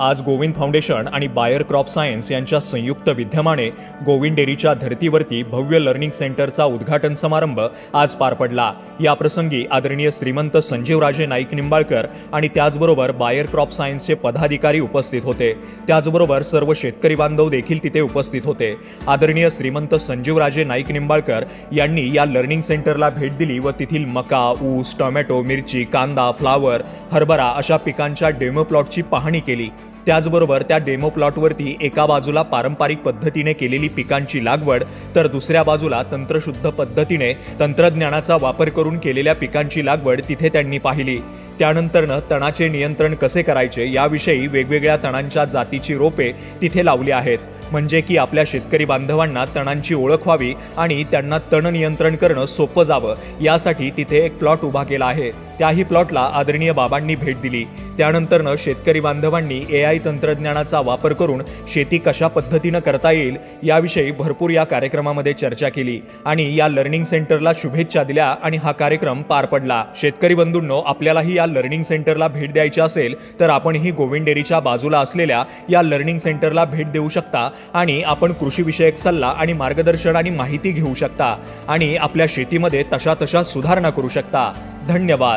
आज गोविंद फाउंडेशन आणि Bayer crop science यांच्या संयुक्त विद्यमाने गोविंद डेअरीच्या धर्तीवरती भव्य लर्निंग सेंटरचा उद्घाटन समारंभ आज पार पडला. या प्रसंगी आदरणीय श्रीमंत संजीवराजे नाईक निंबाळकर आणि त्याचबरोबर बायर क्रॉप सायन्सचे पदाधिकारी उपस्थित होते. त्याचबरोबर सर्व शेतकरी बांधव देखील तिथे उपस्थित होते. आदरणीय श्रीमंत संजीवराजे नाईक निंबाळकर यांनी या लर्निंग सेंटरला भेट दिली व तेथील मका ऊस टोमॅटो मिरची कांदा फ्लावर हरभरा अशा पिकांच्या डेमो प्लॉटची पाहणी केली. त्याचबरोबर त्या डेमो प्लॉटवरती एका बाजूला पारंपरिक पद्धतीने केलेली पिकांची लागवड तर दुसऱ्या बाजूला तंत्रशुद्ध पद्धतीने तंत्रज्ञानाचा वापर करून केलेल्या पिकांची लागवड तिथे त्यांनी पाहिली. त्यानंतरनं तणाचे नियंत्रण कसे करायचे याविषयी वेगवेगळ्या तणांच्या जातीची रोपे तिथे लावली आहेत. म्हणजे की आपल्या शेतकरी बांधवांना तणांची ओळख व्हावी आणि त्यांना तण नियंत्रण करणं सोपं जावं यासाठी तिथे एक प्लॉट उभा केला आहे. त्याही प्लॉटला आदरणीय बाबांनी भेट दिली. त्यानंतरनं शेतकरी बांधवांनी ए आय तंत्रज्ञानाचा वापर करून शेती कशा पद्धतीनं करता येईल याविषयी भरपूर या कार्यक्रमामध्ये चर्चा केली आणि या लर्निंग सेंटरला शुभेच्छा दिल्या आणि हा कार्यक्रम पार पडला. शेतकरी बंधूंनो आपल्यालाही या लर्निंग सेंटरला भेट द्यायची असेल तर आपणही गोविंद डेअरीच्या बाजूला असलेल्या या लर्निंग सेंटरला भेट देऊ शकता आणि आपण कृषीविषयक सल्ला आणि मार्गदर्शन आणि माहिती घेऊ शकता आणि आपल्या शेतीमध्ये तशा तशा सुधारणा करू शकता. धन्यवाद.